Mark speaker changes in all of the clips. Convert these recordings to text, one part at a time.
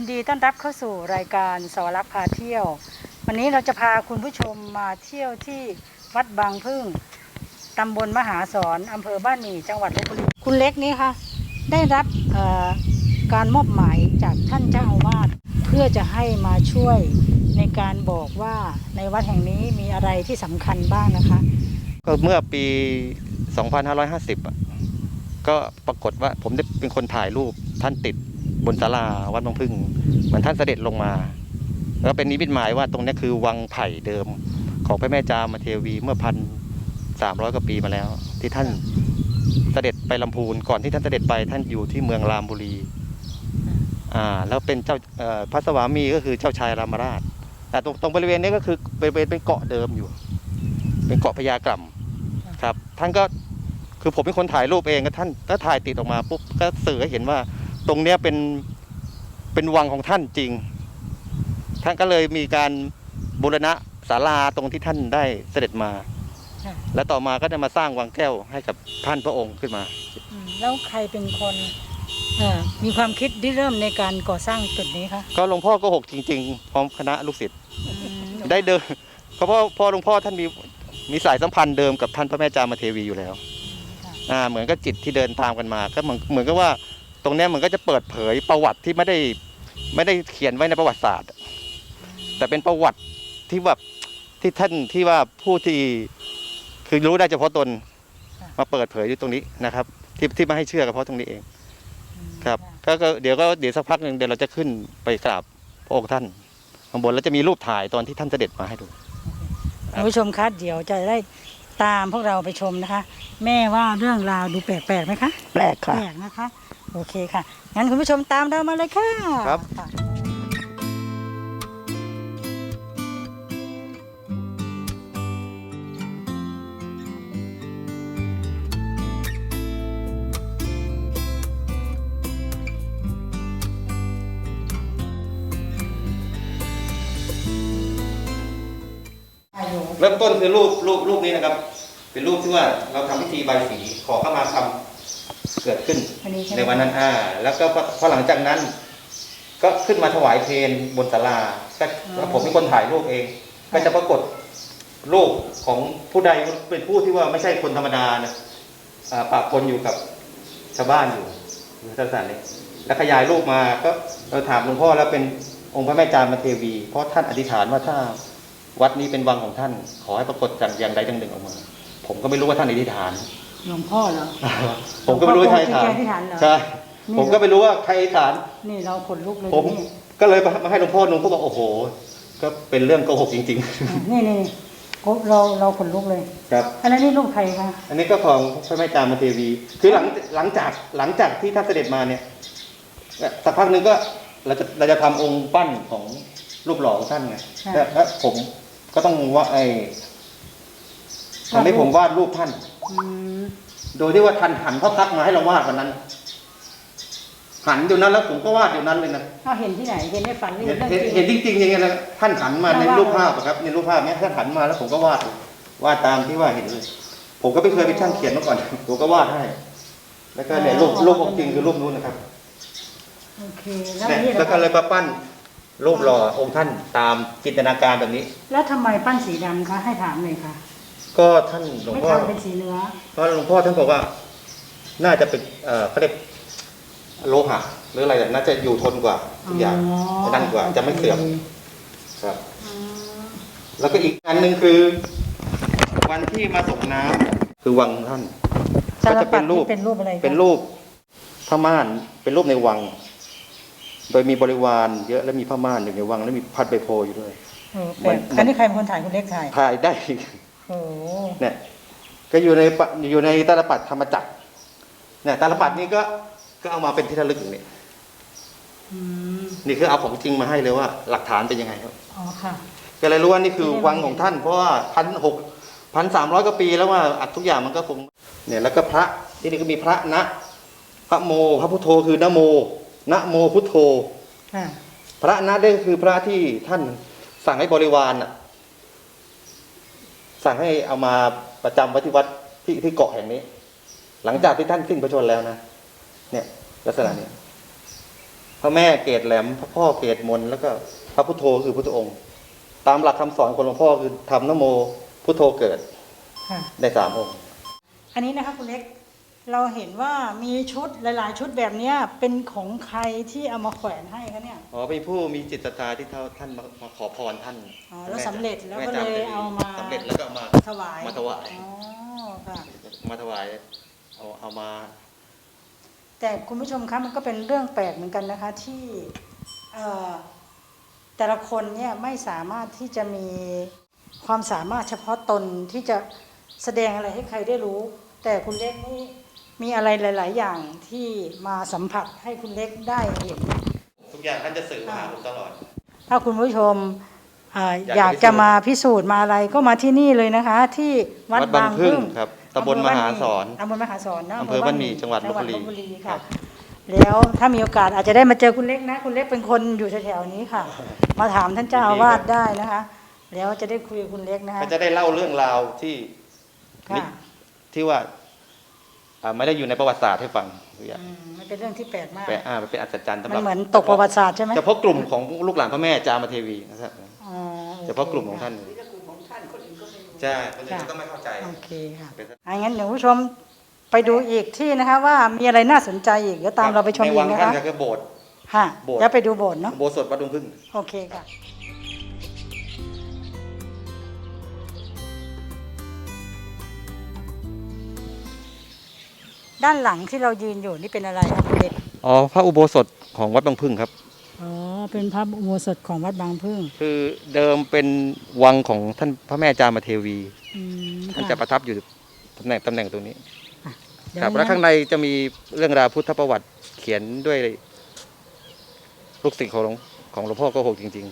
Speaker 1: ยินดีต้อนรับเข้าสู่รายการสวรักษ์พาเที่ยว วันนี้เราจะพาคุณผู้ชมมาเที่ยวที่วัดบางพึ่งตำบลมหาสอนอำเภอบ้านหมี่จังหวัดลบบุรีคุณเล็กนี่คะได้รับการมอบหมายจากท่านเจ้าอาวาสเพื่อจะให้มาช่วยในการบอกว่าในวัดแห่งนี้มีอะไรที่สำคัญบ้างนะคะ
Speaker 2: ก็เมื่อปี 2550 ก็ปรากฏว่าผมได้เป็นคนถ่ายรูปท่านติด บนศาลาวัดบางพึ่งเหมือนท่านเสด็จลงมา แล้วเป็นนิมิตหมายว่าตรงนี้คือวังไผ่เดิม ของพระแม่จามเทวีเมื่อพันสามร้อยกว่าปีมาแล้ว ที่ท่านเสด็จไปลำพูนก่อนที่ท่านเสด็จไปท่านอยู่ที่เมืองรามบุรีอ่าแล้วเป็นเจ้าพระสวามีก็คือเจ้าชายรามราชแต่ตรงตรงบริเวณนี้ก็คือเป็นเป็นเกาะเดิมอยู่ เป็นเกาะพญากล่ำครับ ท่านก็คือผมเป็นคนถ่ายรูปเองก็ท่านก็ถ่ายติดออกมาปุ๊บก็สื่อให้เห็นว่า ตรงเนี้ยเป็นเป็นวังของท่านจริง ท่านก็เลยมีการบูรณะศาลาตรงที่ท่านได้เสด็จมา
Speaker 1: ค่ะ
Speaker 2: และต่อมาก็ได้มาสร้างวังแก้วให้กับท่านพระองค์ขึ้นมา
Speaker 1: อืมแล้วใครเป็นคนเอ่อมีความคิดที่เริ่มในการก่อสร้างจุดนี้คะ
Speaker 2: ก็หลวงพ่อโก็หกจริง ๆ พร้อมคณะลูกศิษย์
Speaker 1: อืม
Speaker 2: ได้เดินเพราะว่าพ่อหลวงพ่อท่านมีมีสายสัมพันธ์เดิมกับท่านพระแม่จามเทวีอยู่แล้ว
Speaker 1: ค่ะ
Speaker 2: อ่าเหมือนกับจิตที่เดินตามกันมาก็เหมือนเหมือนกับว่าต รงเนี้ยมันก็จะเปิดเผยประวัติที่ไม่ได้ไม่ได้เขียนไว้ในประวัติศาสตร์ แต่เป็นประวัติที่แบบที่ท่านที่ว่าผู้ที่คือรู้ได้เฉพาะตน
Speaker 1: ค่ะ
Speaker 2: มาเปิดเผยอยู่ตรงนี้นะครับ ที่ที่มาให้เชื่อก็เพราะตรงนี้เอง
Speaker 1: อืม
Speaker 2: ครับะก็ก็เดี๋ยวก็เดี๋ยวสักพักหนึ่งเดี๋ยวเราจะขึ้นไปกราบพระองค์ท่านข้างบนแล้วจะมีรูปถ่ายตอนที่ท่านเสด็จมาให้ดู
Speaker 1: คุณผู้ชมคะเดี๋ยวจะได้ตามพวกเราไปชมนะคะ แม่ว่าเรื่องราวดูแปลกๆไหมคะ
Speaker 3: แปลกค่ะ
Speaker 1: แปลกนะคะ โอเคค่ะ งั้นคุณผู้ชมตามเรามาเลยค่ะ
Speaker 2: ครับะเริ่มต้นคือรูปรูปรูปนี้นะครับ เป็นรูปที่ว่าเราทำพิธีใบายสีขอเข้ามาทำ เกิดขึ้น
Speaker 1: อันนี้ใช่ไหม
Speaker 2: ในวันนั้นอ่า แล้วก็พอพอหลังจากนั้น ก็ขึ้นมาถวายเพลงบนศาลาก็แล้วผมเป็นคนถ่ายรูปเอง ก็จะปรากฏรูปของผู้ใดเป็นผู้ที่ว่าไม่ใช่คนธรรมดานะอ่าปะปนอยู่กับชาวบ้านอยู่อยู่สถานนี้แล้วขยายรูปมาก็เราถามหลวงพ่อแล้วเป็นองค์พระแม่จามเทวี เพราะท่านอธิษฐานว่าถ้าวัดนี้เป็นวังของท่าน ขอให้ปรากฏจากอย่างใดอย่างหนึ่งออกมา ผมก็ไม่รู้ว่าท่านอธิษฐาน
Speaker 1: หลวงพ่อเหรอ
Speaker 2: ผมก็ไม่รู้ว่าใครอธิษฐาน
Speaker 1: หลวงพ่ออธิษฐานเหรอ
Speaker 2: ใช่
Speaker 1: นี่
Speaker 2: ผมก็ไม่รู้ว่าใครอธิษฐาน
Speaker 1: นี่เราขนลุกเลย
Speaker 2: ผม
Speaker 1: นี่
Speaker 2: ก็เลยมาให้หลวงพ่อหลวงพ่อบอกโอ้โห ก็เป็นเรื่องโกหกจริง
Speaker 1: อะนี่นี่โอ้เราเราขนลุกเลย
Speaker 2: ๆ ครับ
Speaker 1: อันนั้นนี่รูปใครคะ
Speaker 2: อันนี้ก็ของพระแม่จามเทวี คือหลังหลังจากหลังจากที่ท่านเสด็จมาเนี่ยสักพักหนึ่งก็เราจะเราจะทำองค์ปั้นของรูปหล่อของท่านไงแล้วแล้วผมก็ต้องว่าไอ้ ทำให้ผมวาดรูปท่าน
Speaker 1: อืม
Speaker 2: โดยที่ว่าท่านหันพระพักตร์มาให้เราวาดวันนั้น หันอยู่นั้นแล้วผมก็วาดอยู่นั้นเลยนะ
Speaker 1: เอาเห็นที่ไหน เห็นในฝันหรือ
Speaker 2: เห็น
Speaker 1: เรื่อง
Speaker 2: เห็น
Speaker 1: จริง
Speaker 2: เห็นจริงๆอย่างเงี้ยนะท่านหันมาใน
Speaker 1: แล้ววาด
Speaker 2: รูปภาพอะครับ ในรูปภาพเนี้ยท่านหันมาแล้วผมก็วาดวาดตามที่ว่าเห็นเลย ผมก็ไม่เคยไปช่างเขียนมาก่อน ผมก็วาดให้ แล้วก็เนี่ยรูปรูปของจริงคือรูปนู้นนะครับ
Speaker 1: โอเคแล้ว
Speaker 2: เนี่ย
Speaker 1: นี่
Speaker 2: แล้วก็เลยมาปั้นรูปหล่อองค์ท่านตามจินตนาการแบบนี้
Speaker 1: แล้วทำไมปั้นสีดำคะให้ถามเลยค่ะ
Speaker 2: ก็ท่านหลวง
Speaker 1: ไม่
Speaker 2: พ่อ
Speaker 1: ทำเป็นสีเนื้อ
Speaker 2: เพราะหลวงพ่อท่านบอกว่า น่าจะเป็นเอ่อเขาเรียกโลหะหรืออะไรแบบน่าจะอยู่ทนกว่าทุกอย่างจะนั่นกว่าจะไม่เสื่อมครับ
Speaker 1: อืม
Speaker 2: แล้วก็อีกอันหนึ่งคือ วันที่มาส่งน้ำคือวังท่าน
Speaker 1: สาร
Speaker 2: ก็จะเป็
Speaker 1: ปัด
Speaker 2: นรู
Speaker 1: นี่
Speaker 2: ป
Speaker 1: เป็นรูปอะไรคะ
Speaker 2: เป็นรูปผ้าม่านเป็นรูปในวัง โดยมีบริวารเยอะและมีผ้าม่านอยู่ในวัง และมีพัดใบโพอยู่ด้วย
Speaker 1: เออแปลกอันนี้ใครเป็นคนถ่ายคุณเล็กถ่าย
Speaker 2: ถ่ายได้
Speaker 1: โอ้โห
Speaker 2: เนี่ย ก็อยู่ในปะอยู่ในตาลปัดธรรมจักรเนี่ยตาลปัดนี้ก็ก็เอามาเป็นที่ระลึกอย่างนี้
Speaker 1: อืม
Speaker 2: นี่คือเอาของจริงมาให้เลยว่า หลักฐานเป็นยังไงครับ
Speaker 1: อ๋อค่ะ
Speaker 2: ก็เลยรู้ว่านี่คือวังของท่าน เพราะว่าพันหกพันสามร้อยกว่าปีแล้วว่าอัดทุกอย่างมันก็คง เนี่ย แล้วก็พระที่นี่ก็มีพระนะพระโม พระพุทโธคือนะโมนะโมพุทโธ
Speaker 1: ค่ะ
Speaker 2: พระนะได้คือพระที่ท่านสั่งให้บริวารน่ะ สั่งให้เอามาประจำไว้ที่วัดที่ที่เกาะแห่งนี้ หลังจากที่ท่านสิ้นพระชนม์แล้วนะเนี่ย ลักษณะนี้พระแม่เกศแหลมพระพ่อเกศมนแล้วก็พระพุทโธคือพุทธองค์ ตามหลักคำสอนของหลวงพ่อคือทำนโมพุทโธเกิด
Speaker 1: ค่ะ
Speaker 2: ได้สามองค์
Speaker 1: อันนี้นะคะคุณเล็ก เราเห็นว่ามีชุดหลาย ๆ ชุดแบบเนี้ยเป็นของใครที่เอามาแขวนให้คะเนี่ย
Speaker 2: อ๋อเป็นผู้มีจิตศรัทธาที่เท่าท่านมามาขอพรท่าน
Speaker 1: อ๋อแล้วสำเร็จแล้ว
Speaker 2: ม่
Speaker 1: ก็เลย
Speaker 2: จำ
Speaker 1: เอามา
Speaker 2: สำเร็จแล้วก็เอามา
Speaker 1: ถวาย
Speaker 2: มาถวาย
Speaker 1: อ๋อค่ะ
Speaker 2: มาถวายเอาเอามา
Speaker 1: แต่คุณผู้ชมคะมันก็เป็นเรื่องแปลกเหมือนกันนะคะที่เอ่อแต่ละคนเนี่ยไม่สามารถที่จะมีความสามารถเฉพาะตนที่จะแสดงอะไรให้ใครได้รู้ แต่คุณเล็กนี่ มีอะไรหลาย ๆ อย่างที่มาสัมผัสให้คุณเล็กได้เห็น
Speaker 2: ทุกอย่างท่านจะสื่อมาหาผมตลอด
Speaker 1: ถ้าคุณผู้ชมอ่าอยากก
Speaker 2: อายจะ
Speaker 1: จะมาพิสูจน์มาอะไรก็มาที่นี่เลยนะคะ ที่วัด
Speaker 2: วัดบา
Speaker 1: บางง
Speaker 2: พึ่
Speaker 1: พึ่
Speaker 2: ง
Speaker 1: ง
Speaker 2: ครับตำบลมหาสอน
Speaker 1: อำเภอมหาสอนนะ
Speaker 2: อำเภอบ้านหมี่จังหวัดลพบุรี
Speaker 1: จังหวัดลพบุรี
Speaker 2: ครั
Speaker 1: ค่ะ
Speaker 2: บ
Speaker 1: แล้วถ้ามีโอกาสอาจจะได้มาเจอคุณเล็กนะ คุณเล็กเป็นคนอยู่แถวๆนี้ค่ะ มาถามท่านเจ้าอาวาสได้นะคะ แล้วจะได้คุยกับคุณเล็กนะคะ
Speaker 2: ก็จะได้เล่าเรื่องราวที่
Speaker 1: ค่ะ
Speaker 2: ที่ว่าอ่า ไม่ได้อยู่ในประวัติศาสตร์ให้ฟังทุกอย่าง
Speaker 1: อืมมันเป็นเรื่องที่แปลกมาก
Speaker 2: แต่อ่ามันเป็นอัศจรรย์สำห
Speaker 1: มั
Speaker 2: รั
Speaker 1: น
Speaker 2: บ
Speaker 1: เหมือนตกประวัติศาสตร์ใช่ไหม
Speaker 2: เฉพาะกลุ่มของลูกหลานพระแม่จามเทวีนะครับ
Speaker 1: อ๋อโอค
Speaker 2: เฉพาะกลุ่มของท่านใช่คนอื่น
Speaker 1: ค่ะ
Speaker 2: ก็ต้องไม่เข้าใจ
Speaker 1: โอเคค่ะ
Speaker 2: เป็น
Speaker 1: อังั้นเดี๋ยวผู้ชมไปดูอีกที่นะคะ ว่ามีอะไรน่าสนใจอีกเดี๋ยวตามเราไปชม
Speaker 2: ใน
Speaker 1: อี
Speaker 2: วั
Speaker 1: ก
Speaker 2: ง
Speaker 1: นะ
Speaker 2: ท่าน
Speaker 1: คะ
Speaker 2: ก็คือโบสถ์
Speaker 1: ค่ะ
Speaker 2: โบสถ์
Speaker 1: แล้วไปดูโบสถ์เนาะ
Speaker 2: โบสถ์สดวัดดงพึ่ง
Speaker 1: โอเคค่ะ ด้านหลังที่เรายืนอยู่นี่เป็นอะไรครับคุณเด็ก
Speaker 2: อ๋อพระอุโบสถของวัดบางพึ่งครับ
Speaker 1: อ๋อ เป็นพระอุโบสถของวัดบางพึ่ง
Speaker 2: คือเดิมเป็นวังของท่านพระแม่จามเทวี
Speaker 1: อืม
Speaker 2: ท่านจะประทับอยู่ตำแหน่งตำแหน่งตรงนี้
Speaker 1: เดี๋ยว
Speaker 2: ครับแล้วข้างในจะมีเรื่องราวพุทธประวัติเขียนด้วยลูกศิษย์ของหลวงของหลวงพ่อโกหกจริง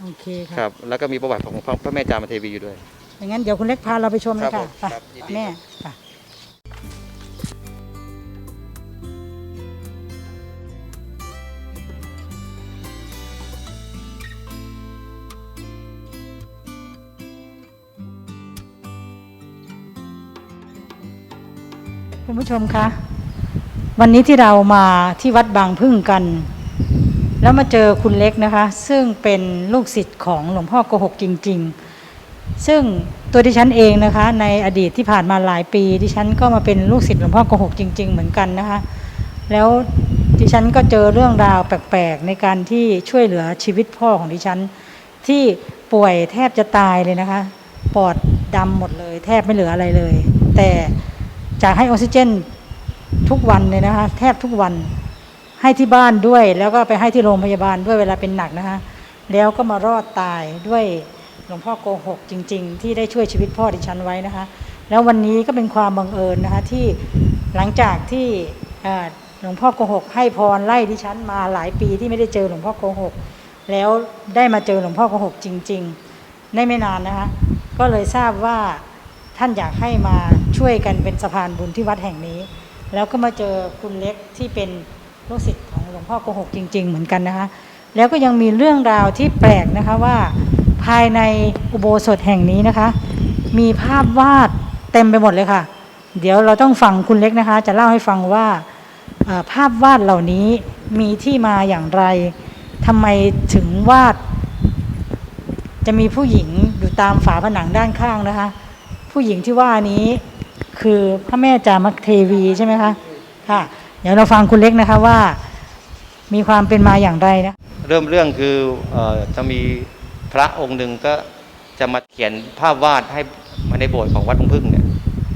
Speaker 1: โอเค
Speaker 2: ๆ ค
Speaker 1: ค่ะ
Speaker 2: รับ แล้วก็มีประวัติของพระแม่จามเทวีอยู่ด้วย
Speaker 1: อย่างนั้นเดี๋ยวคุณเล็กพาเราไปชมเลย
Speaker 2: ครั
Speaker 1: ค่ะ
Speaker 2: บผม
Speaker 1: ไป
Speaker 2: ครับยินดี
Speaker 1: แม่
Speaker 2: ครั
Speaker 1: คุณผู้ชมคะวันนี้ที่เรามาที่วัดบางพึ่งกัน แล้วมาเจอคุณเล็กนะคะ ซึ่งเป็นลูกศิษย์ของหลวงพ่อโกหกจริง ๆ ซึ่งตัวดิฉันเองนะคะ ในอดีตที่ผ่านมาหลายปี ดิฉันก็มาเป็นลูกศิษย์หลวงพ่อโกหกจริง ๆ เหมือนกันนะคะ แล้วดิฉันก็เจอเรื่องราวแปลกๆ ในการที่ช่วยเหลือชีวิตพ่อของดิฉัน ที่ป่วยแทบจะตายเลยนะคะ ปอดดำหมดเลย แทบไม่เหลืออะไรเลย แต่ จากให้ออกซิเจนทุกวันเลยนะคะ แทบทุกวันให้ที่บ้านด้วย แล้วก็ไปให้ที่โรงพยาบาลด้วยเวลาเป็นหนักนะคะแล้วก็มารอดตายด้วยหลวงพ่อโกหกจริง ๆ ที่ได้ช่วยชีวิตพ่อดิฉันไว้นะคะ แล้ววันนี้ก็เป็นความบังเอิญนะคะที่หลังจากที่หลวงพ่อโกหก ให้พรไล่ดิฉันมาหลายปีที่ไม่ได้เจอหลวงพ่อโกหก แล้วได้มาเจอหลวงพ่อโกหกจริงๆในไม่นานนะคะก็เลยทราบว่าท่านอยากให้มา ช่วยกันเป็นสะพานบุญที่วัดแห่งนี้ แล้วก็มาเจอคุณเล็กที่เป็นลูกศิษย์ของหลวงพ่อโกหกจริง ๆ เหมือนกันนะคะ แล้วก็ยังมีเรื่องราวที่แปลกนะคะว่าภายในอุโบสถแห่งนี้นะคะ มีภาพวาดเต็มไปหมดเลยค่ะ เดี๋ยวเราต้องฟังคุณเล็กนะคะ จะเล่าให้ฟังว่าภาพวาดเหล่านี้มีที่มาอย่างไรทำไมถึงวาด จะมีผู้หญิงอยู่ตามฝาผนังด้านข้างนะคะ ผู้หญิงที่ว่านี้ คือพระแม่จามเทวีใช่ไหมคะค่ะ เดี๋ยวเราฟังคุณเล็กนะคะว่า มีความเป็นมาอย่างไรนะ
Speaker 2: เริ่มเรื่องคือเอ่อจะมีพระองค์หนึ่งก็จะมาเขียนภาพวาดให้มาในโบสถ์ของวัดบางพึ่งเนี่ย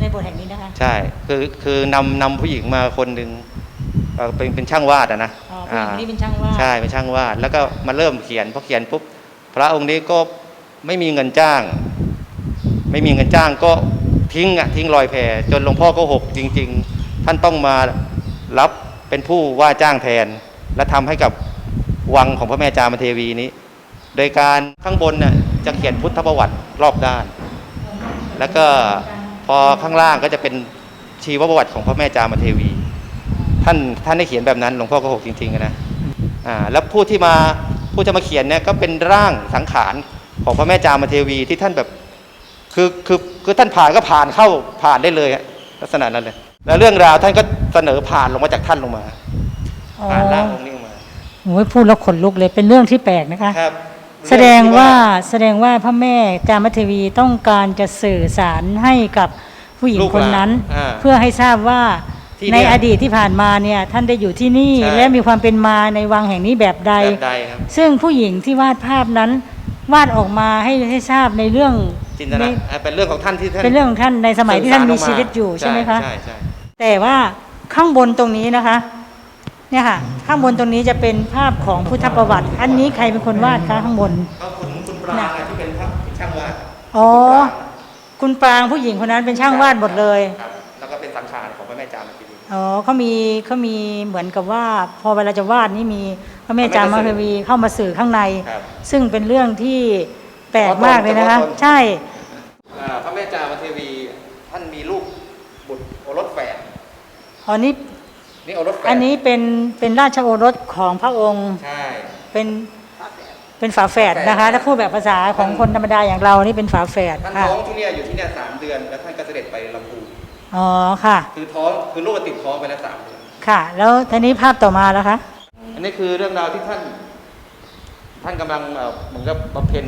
Speaker 1: ในบทแห่งนี้นะคะ
Speaker 2: ใช่คือคือนำนำผู้หญิงมาคนหนึ่งเอ่อเป็นเป็นช่างวาดอะนะ
Speaker 1: อ๋อผู้หญิงนี่เป็นช่างวาด
Speaker 2: ใช่เป็นช่างวาด แล้วก็มาเริ่มเขียนพอเขียนปุ๊บพระองค์นี้ก็ไม่มีเงินจ้าง ไม่มีเงินจ้างก็ ทิ้งอะทิ้งรอยแพจนหลวงพ่อก็หกจริง ๆ ท่านต้องมารับเป็นผู้ว่าจ้างแทน และทำให้กับวังของพระแม่จามเทวีนี้ โดยการข้างบนน่ะจะเขียนพุทธประวัติรอบด้าน แล้วก็พอข้างล่างก็จะเป็นชีวประวัติของพระแม่จามเทวี ท่านท่านได้เขียนแบบนั้นหลวงพ่อก็หกจริงๆนะอ่าแล้วผู้ที่มาผู้จะมาเขียนเนี่ยก็เป็นร่างสังขารของพระแม่จามเทวีที่ท่านแบบ คือคือคือท่านผ่านก็ผ่านเข้าผ่านได้เลยอะลักษณะนั้นเลยแล้วเรื่องราวท่านก็เสนอผ่านลงมาจากท่านลงมา
Speaker 1: อ๋อ
Speaker 2: ผ่านร่างองค์นี้ลงมา
Speaker 1: โอ้ยพูดแล้วขนลุกเลยเป็นเรื่องที่แปลกนะคะ
Speaker 2: ครับ
Speaker 1: แสดงว่าแสดงว่าพระแม่จามเทวีต้องการจะสื่อสารให้กับผู้หญิง
Speaker 2: ลูก
Speaker 1: คนนั้น
Speaker 2: หลานอ่า
Speaker 1: เพื่อให้ทราบว่า
Speaker 2: ที่
Speaker 1: ใน
Speaker 2: เนี่ย
Speaker 1: อดีตที่ผ่านมาเนี่ยท่านได้อยู่ที่นี่
Speaker 2: ใช่
Speaker 1: และมีความเป็นมาในวังแห่งนี้แบบใด
Speaker 2: แบบใดครับ
Speaker 1: ซึ่งผู้หญิงที่วาดภาพนั้น วาดออกมาให้ให้ทราบในเรื่อง
Speaker 2: จินตนาอ่าเป็นเรื่องของท่านที่ท่าน
Speaker 1: เป็นเรื่องของท่านในสมัยที่ท่านมี
Speaker 2: สื่อสร
Speaker 1: ชีวิตอยู่ใช่ไหมคะ
Speaker 2: ใช่ใช่
Speaker 1: แต่ว่าข้างบนตรงนี้นะคะเนี่ยค่ะข้างบนตรงนี้จะเป็นภาพของพุทธประวัติ อันนี้ใครเป็นคนวาดคะข้างบน
Speaker 2: ก็คุณคุณปรางที่เป็นพระช่างวาด
Speaker 1: อ๋อคุณปรางผู้หญิงคนนั้นเป็นช่างวาดหมดเลย
Speaker 2: ครับแล้วก็เป็นสังขารของพระแม่จามเทวี
Speaker 1: อ๋อเขามีเขามีเหมือนกับว่าพอเวลาจะวาดนี่มีพระแม่จามาเทวีเข้ามาสื่อข้างใน
Speaker 2: ครับ
Speaker 1: ซึ่งเป็นเรื่องที่แปลกมากเลยนะคะ
Speaker 2: เฉพาะตน
Speaker 1: ใช่
Speaker 2: อ่าพระแม่ จามเทวีท่านมีลูกบุตรโอรสแฝด
Speaker 1: อ๋อนี่
Speaker 2: นี่โอรสแฝด
Speaker 1: อันนี้เป็นเป็นราชโอรสของพระองค์
Speaker 2: ใช่
Speaker 1: เป็นเป็นฝาแฝดนะคะ ถ้าพูดแบบภาษาของคนธรรมดาอย่างเรานี่เป็นฝาแฝด
Speaker 2: ท่าน
Speaker 1: ค่ะ
Speaker 2: ท้องที่เนี่ยอยู่ที่เนี่ยสามเดือน แล้วท่านก็เสด็จไปลำพูน
Speaker 1: อ๋อค่ะ
Speaker 2: คือท้องคือลูกติดท้องไปแล้วสามเดือน
Speaker 1: ค่ะ แล้วทีนี้ภาพต่อมาแล้วคะ
Speaker 2: อันนี้คือเรื่องราวที่ท่าน ท่านกำลังเอ่อเหมือนกับบำเพ็ญ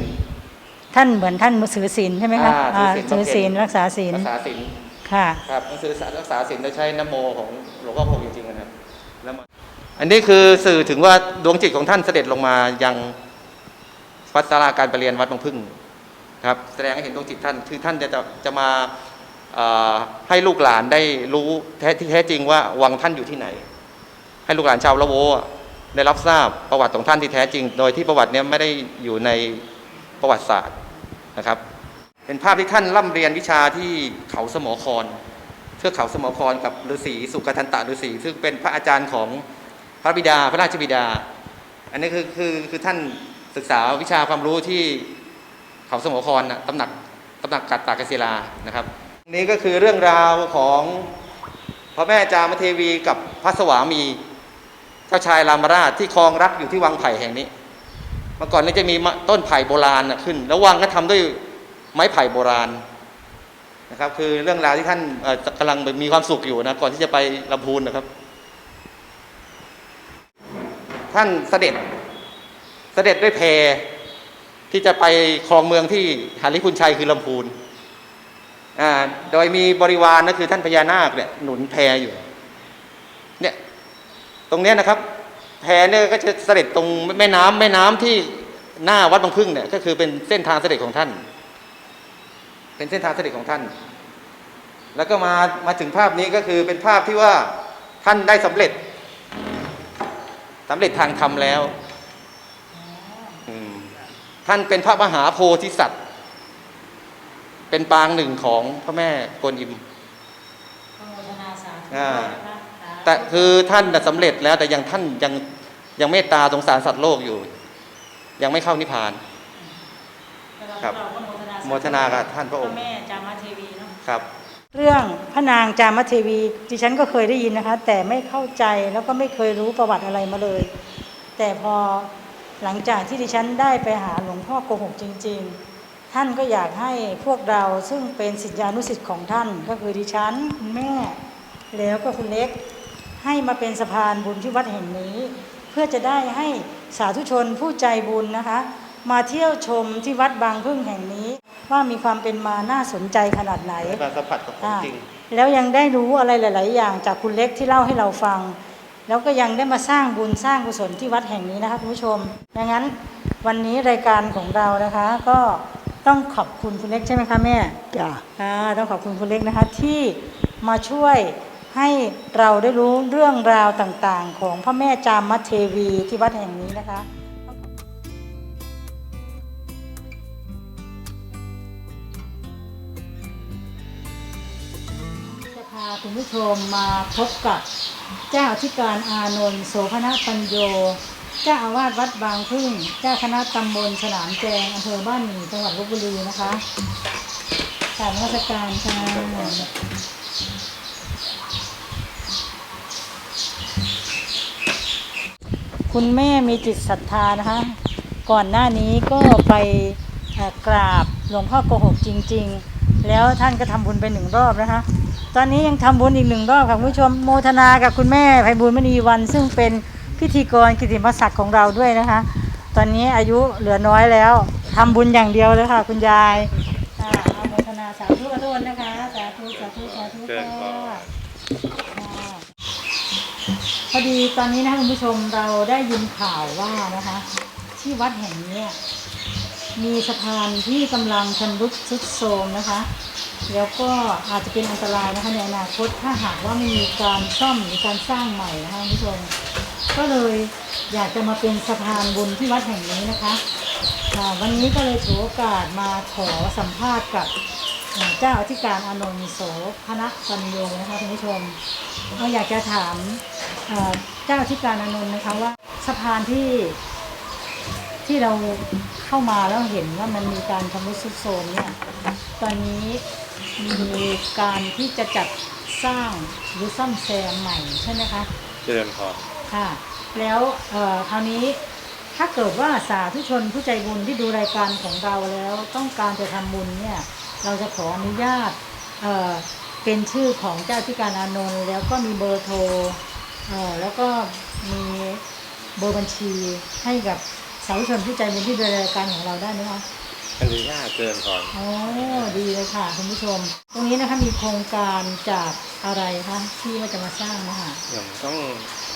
Speaker 1: ท่านเหมือนท่านถือศีลใช่ไหมคะ
Speaker 2: อ่า
Speaker 1: อ่า
Speaker 2: ถื
Speaker 1: ถื
Speaker 2: อ
Speaker 1: อ
Speaker 2: ศี
Speaker 1: ศี
Speaker 2: ล
Speaker 1: ลรักษาศีล
Speaker 2: รักษาศีล
Speaker 1: ค่ะ
Speaker 2: ครับหนังสือรักษาศีลโดยใช้นโมของหลวงพ่อคงจริงๆนะครับแล้วมาอันนี้คือสื่อถึงว่าดวงจิตของท่านเสด็จลงมายังวัดสาราการประเรียนวัดบางพึ่งครับ แสดงให้เห็นดวงจิตท่าน คือท่านจะจะจะมาเอ่อให้ลูกหลานได้รู้แท้ที่แท้จริงว่าวังท่านอยู่ที่ไหน ให้ลูกหลานชาวละโวอะได้รับทราบประวัติของท่านที่แท้จริง โดยที่ประวัติเนี้ยไม่ได้อยู่ในประวัติศาสตร์ นะครับ เป็นภาพที่ท่านร่ำเรียนวิชาที่เขาสมอครเทือกเขาสมอครกับฤาษีสุกทันตะฤาษีซึ่งเป็นพระอาจารย์ของพระบิดาพระราชบิดา อันนี้คือคือคือท่านศึกษาวิชาความรู้ที่เขาสมอครนะตำหนักตำหนักกัดตากศิลานะครับนี่ก็คือเรื่องราวของพระแม่จามเทวีกับพระสวามีเจ้าชายรามราชที่ครองรักอยู่ที่วังไผ่แห่งนี้ เมื่อก่อนนี้จะมีต้นไผ่โบราณขึ้น แล้ววังก็ทำด้วยไม้ไผ่โบราณนะครับ คือเรื่องราวที่ท่านเอ่อกำลังมีความสุขอยู่นะก่อนที่จะไปลำพูนนะครับ ท่านเสด็จเสด็จด้วยแพที่จะไปครองเมืองที่หาริพุนชัยคือลำพูนโดยมีบริวารนะคือท่านพญานาคเนี่ยหนุนแพอยู่เนี่ยตรงเนี้ยนะครับ แพเนี่ยก็จะเสด็จตรงแม่น้ำแม่น้ำที่หน้าวัดบางพึ่งเนี่ยก็คือเป็นเส้นทางเสด็จของท่าน เป็นเส้นทางเสด็จของท่าน แล้วก็มามาถึงภาพนี้ก็คือเป็นภาพที่ว่าท่านได้สำเร็จสำเร็จทางธรรมแล้วอืมท่านเป็นพระมหาโพธิสัตว์ เป็นปางหนึ่งของพระแม่กวนอิมอ่าแต่คือท่านน่ะสำเร็จแล้วแต่ยังท่านยัง ยังเมตตาสงสารสัตว์โลกอยู่ ยังไม่เข้านิพพาน ครับโมทนากับท่านพระองค์
Speaker 1: แม่จามาเทวีเนาะ
Speaker 2: ครับ
Speaker 1: เรื่องพระนางจามเทวี ดิฉันก็เคยได้ยินนะคะ แต่ไม่เข้าใจแล้วก็ไม่เคยรู้ประวัติอะไรมาเลย แต่พอหลังจากที่ดิฉันได้ไปหาหลวงพ่อโกหกจริง ๆ ท่านก็อยากให้พวกเราซึ่งเป็นสิทธิานุสิทธิ์ของท่าน ก็คือดิฉันคุณแม่ แล้วก็คุณเล็ก ให้มาเป็นสะพานบุญที่วัดแห่งนี้เพื่อจะได้ให้สาธุชนผู้ใจบุญนะคะ มาเที่ยวชมที่วัดบางพึ่งแห่งนี้ ว่ามีความเป็นมาน่าสนใจขนาดไหน
Speaker 2: การสัมผัสกับของจริง
Speaker 1: แล้วยังได้รู้อะไรหลาย ๆ อย่างจากคุณเล็กที่เล่าให้เราฟัง แล้วก็ยังได้มาสร้างบุญสร้างกุศลที่วัดแห่งนี้นะคะคุณผู้ชมดังนั้นวันนี้รายการของเรานะคะ ก็ต้องขอบคุณคุณเล็กใช่ไหมคะแม่
Speaker 3: จ้ะ
Speaker 1: อ่าต้องขอบคุณคุณเล็กนะคะที่มาช่วย ให้เราได้รู้เรื่องราวต่างๆ ของพระแม่จามเทวีที่วัดแห่งนี้นะคะจะพาคุณผู้ชมมาพบกับเจ้าธิการอานนท์โสภณปัญโย เจ้าอาวาสวัดบางพึ่ง เจ้าคณะตำบลสนามแจงอำเภอบ้านหมี่จังหวัดลบบุรีนะคะกาบนมัสการค่ะ คุณแม่มีจิตศรัทธานะคะ ก่อนหน้านี้ก็ไปกราบหลวงพ่อโกหกจริง ๆ แล้วท่านก็ทำบุญไปหนึ่งรอบนะคะ ตอนนี้ยังทำบุญอีกหนึ่งรอบค่ะคุณผู้ชมโมทนากับคุณแม่ไพบุญมณีวัน ซึ่งเป็นพิธีกรกิติมศักดิ์ของเราด้วยนะคะ ตอนนี้อายุเหลือน้อยแล้วทำบุญอย่างเดียวเลยค่ะ คุณยายอโมทนาสาธุอนุโมทนนะคะ สาธุสาธุสาธุค่ะ พอดีตอนนี้นะคะคุณผู้ชมเราได้ยินข่าวว่านะคะ ที่วัดแห่งนี้มีสะพานที่กำลังชำรุดทรุดโทรมนะคะ แล้วก็อาจจะเป็นอันตรายนะคะในอนาคตถ้าหากว่าไม่มีการซ่อมหรือการสร้างใหม่นะคะคุณผู้ชม ก็เลยอยากจะมาเป็นสะพานบุญที่วัดแห่งนี้นะคะวันนี้ก็เลยถือโอกาสมาขอสัมภาษณ์กับเจ้าอธิการอนนโสพนะปัญโยนะคะคุณผู้ชมเราอยากจะถาม เอ่อเจ้าอธิการอานนท์นะคะว่าสะพานที่ที่เราเข้ามาแล้วเห็นว่ามันมีการทำรุดทรุดโทรมเนี่ยตอนนี้มีการที่จะจัดสร้างหรือซ่อมแซมใหม่ใช่ไหมคะ
Speaker 3: เจริญพร
Speaker 1: ค่ะ แล้วเอ่อคราวนี้ถ้าเกิดว่าสาธุชนผู้ใจบุญที่ดูรายการของเราแล้วต้องการจะทำบุญเนี่ยเราจะขออนุญาตเอ่อเป็นชื่อของเจ้าที่การอานนท์แล้วก็มีเบอร์โทร เอ่อแล้วก็มีเบอร์บัญชีให้กับสาธุชนผู้ใจบุญที่ดูรายการของเราได้ไหมคะ
Speaker 3: อนุญาตเจริญพร
Speaker 1: อ๋อดีเลยค่ะคุณผู้ชม ตรงนี้นะคะมีโครงการจากอะไรคะที่ว่าจะมาสร้างนะคะ
Speaker 3: ผมต้อง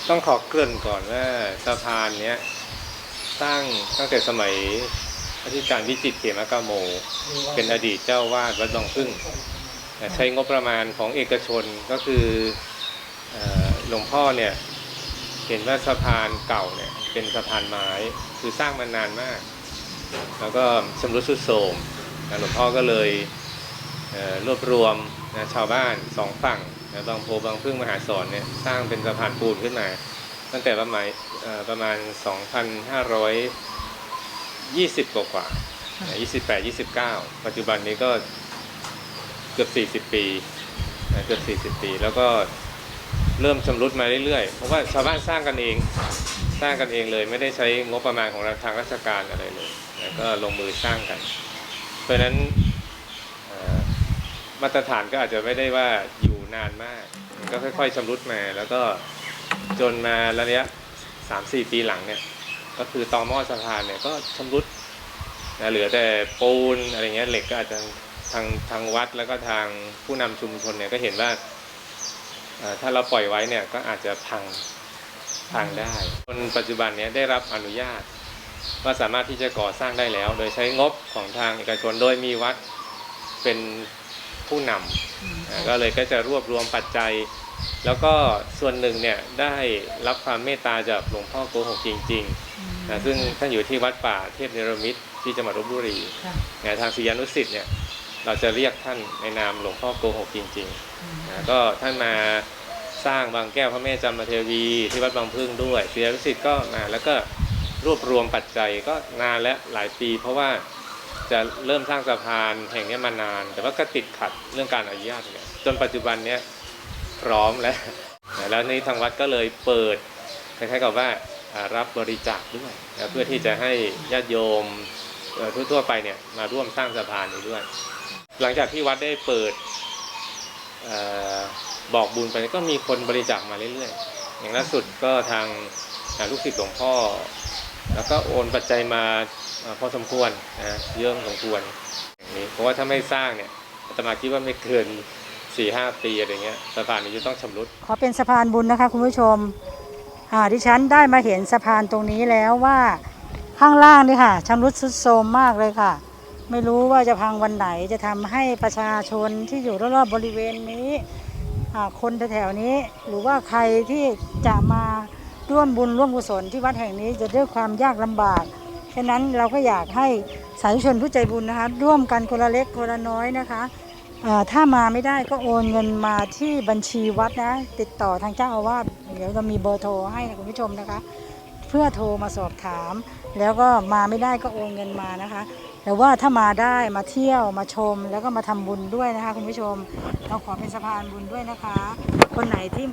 Speaker 3: ต้องขอเกริ่นก่อนว่าสะพานเนี้ยสร้างตั้งแต่สมัยอธิการวิจิตรเขมกาโม เป็นอดีตเจ้าวาดวัดบางพึ่งแต่ใช้งบประมาณของเอกชนก็คือเอ่อ หลวงพ่อเนี่ยเห็นว่าสะพานเก่าเนี่ยเป็นสะพานไม้คือสร้างมานานมาก แล้วก็ชำรุดทรุดโทรมหลวงพ่อก็เลยรวบรวมนะชาวบ้านสองฝั่งนะบางโพบางพึ่งมหาสอนเนี่ยสร้างเป็นสะพานปูนขึ้นมา ตั้งแต่ประมาณเอ่อประมาณ 2,520 กว่ากว่า 28 29 ปัจจุบันนี้ก็เกือบ 40 ปีเกือบ 40 ปี แล้วก็ เริ่มชำรุดมาเรื่อยๆ เพราะว่าชาวบ้านสร้างกันเอง สร้างกันเองเลย ไม่ได้ใช้งบประมาณของทางราชการอะไรเลยนะก็ลงมือสร้างกัน เพราะฉะนั้นมาตรฐานก็อาจจะไม่ได้ว่าอยู่นานมาก ก็ค่อยๆชำรุดมา แล้วก็จนมาระยะสามสี่ปีหลังเนี่ยก็คือตอหม้อสะพานเนี่ยก็ชำรุดนะเหลือแต่ปูนอะไรเงี้ยเหล็กก็อาจจะทางทางวัดแล้วก็ทางผู้นำชุมชนเนี่ยก็เห็นว่า ถ้าเราปล่อยไว้เนี่ยก็อาจจะพังทางได้จนปัจจุบันเนี้ยได้รับอนุญาต ว่าสามารถที่จะก่อสร้างได้แล้ว โดยใช้งบของทางเอกชนโดยมีวัดเป็นผู้นำนะก็เลยก็จะรวบรวมปัจจัย แล้วก็ส่วนหนึ่งเนี่ยได้รับความเมตตาจากหลวงพ่อโกหกจริงๆนะซึ่งท่านอยู่ที่วัดป่าเทพเนรมิตรที่จังหวัดลบบุรี
Speaker 1: ค่ะ
Speaker 3: นะทางศิษยานุสิษย์เนี่ยเราจะเรียกท่านในนามหลวงพ่อโกหกจริง ๆ นะก็ท่านมาสร้างบางแก้วพระแม่จำมาเทวีที่วัดบางพึ่งด้วยเสียรุสิทธิ์ก็มาแล้วก็รวบรวมปัจจัยก็นานและหลายปี เพราะว่าจะเริ่มสร้างสะพานแห่งนี้มานาน แต่ว่าก็ติดขัดเรื่องการอนุญาตเนี่ยจนปัจจุบันเนี้ยพร้อมแล้ว แล้วนี่ทางวัดก็เลยเปิดคล้ายๆกับว่ารับบริจาคด้วยเพื่อที่จะให้ญาติโยมทั่วๆไปเนี่ยมาร่วมสร้างสะพานนี้ด้วย หลังจากที่วัดได้เปิด บอกบุญไปก็มีคนบริจาคมาเรื่อยๆ อย่างล่าสุดก็ทางลูกศิษย์หลวงพ่อ แล้วก็โอนปัจจัยมาพอสมควรนะเยอะสมควรอย่างนี้เพราะว่าถ้าไม่สร้างเนี่ยอาตมาคิดว่าไม่เกิน4ี่ห้าปีอะไรเงี้ยสะพานนี้จะต้องชำรุด
Speaker 1: ขอเป็นสะพานบุญนะคะคุณผู้ชมดิฉันได้มาเห็นสะพานตรงนี้แล้วว่าข้างล่างนี่ค่ะชำรุดทรุดโทรมมากเลยค่ะ ไม่รู้ว่าจะพังวันไหนจะทำให้ประชาชนที่อยู่รอบๆบริเวณนี้คนแถวๆนี้ หรือว่าใครที่จะมาร่วมบุญร่วมกุศลที่วัดแห่งนี้จะด้วยความยากลำบากฉะนั้นเราก็อยากให้สาธุชนผู้ใจบุญนะคะ ร่วมกันคนละเล็กคนละน้อยนะคะถ้ามาไม่ได้ก็โอนเงินมาที่บัญชีวัดนะ ติดต่อทางเจ้าอาวาสเดี๋ยวจะมีเบอร์โทรให้นะคุณผู้ชมนะคะ เพื่อโทรมาสอบถาม แล้วก็มาไม่ได้ก็โอนเงินมานะคะ แต่ว่าถ้ามาได้มาเที่ยวมาชมแล้วก็มาทำบุญด้วยนะคะ คุณผู้ชมเราขอเป็นสะพานบุญด้วยนะคะ คนไหนที่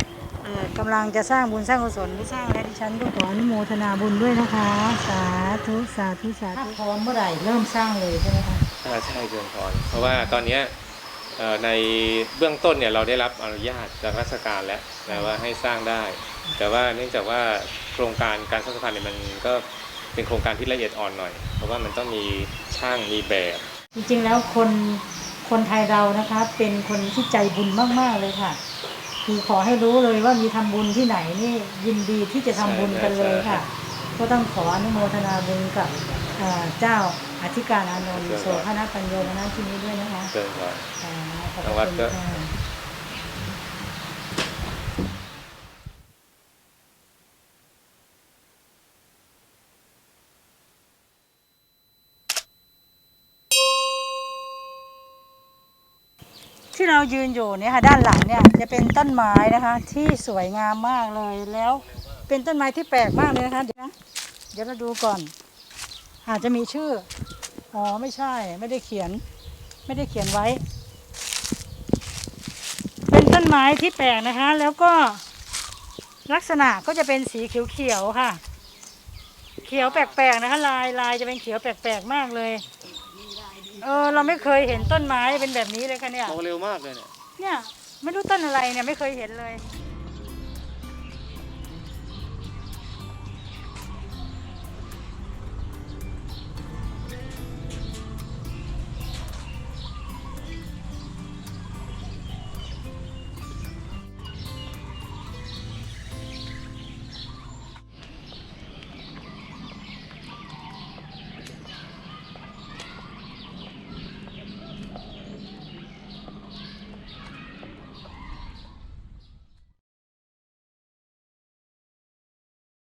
Speaker 1: เอ่อกำลังจะสร้างบุญสร้างกุศลหรือสร้างและดิฉันก็ขออนุโมทนาบุญด้วยนะคะ สาธุสาธุสาธุพร้อมเมื่อไหร่เริ่มสร้างเลยใช่ไหมคะ
Speaker 3: ใช่เกินพรเพราะว่าตอนเนี้ยในเบื้องต้นเนี่ยเราได้รับอนุญาตจากราชการแล้วนะว่าให้สร้างได้ แต่ว่าเนื่องจากว่าโครงการการสร้างสะพานเนี่ยมันก็เป็นโครงการที่ละเอียดอ่อนหน่อย เพราะว่ามันต้องมี ช่างมีแบบ
Speaker 1: จริงๆแล้วคนคนไทยเรานะคะเป็นคนที่ใจบุญมากๆเลยค่ะ คือขอให้รู้เลยว่ามีทำบุญที่ไหนนี่ยินดีที่จะทำบุญกันเลยค่ะ ก็ต้องขออนุโมทนาบุญกับเอ่อเจ้าอธิการอานนท์โสภณปัญโยมณที่นี้ด้วยนะคะ
Speaker 3: เกินกว่า
Speaker 1: อ่าขอบพ
Speaker 3: ทาง
Speaker 1: ระ
Speaker 3: วัด
Speaker 1: คุณ
Speaker 3: ก็
Speaker 1: ค่ะ ที่เรายืนอยู่เนี่ยค่ะด้านหลังเนี่ยจะเป็นต้นไม้นะคะ ที่สวยงามมากเลยแล้วเป็นต้นไม้ที่แปลกมากเลยนะคะเดี๋ยวนะเดี๋ยวเราดูก่อน อาจจะมีชื่ออ๋อไม่ใช่ไม่ได้เขียน ไม่ได้เขียนไว้ เป็นต้นไม้ที่แปลกนะคะ แล้วก็ลักษณะก็จะเป็นสีเขียวๆค่ะ เขียวแปลกๆนะคะ ลายลายจะเป็นเขียวแปลกๆมากเลย เออเราไม่เคยเห็นต้นไม้เป็นแบบนี้เลยค่ะเนี่ย
Speaker 2: โตเร็วมากเลยเนี่ย
Speaker 1: เนี่ยไม่รู้ต้นอะไรเนี่ยไม่เคยเห็นเลย
Speaker 2: อ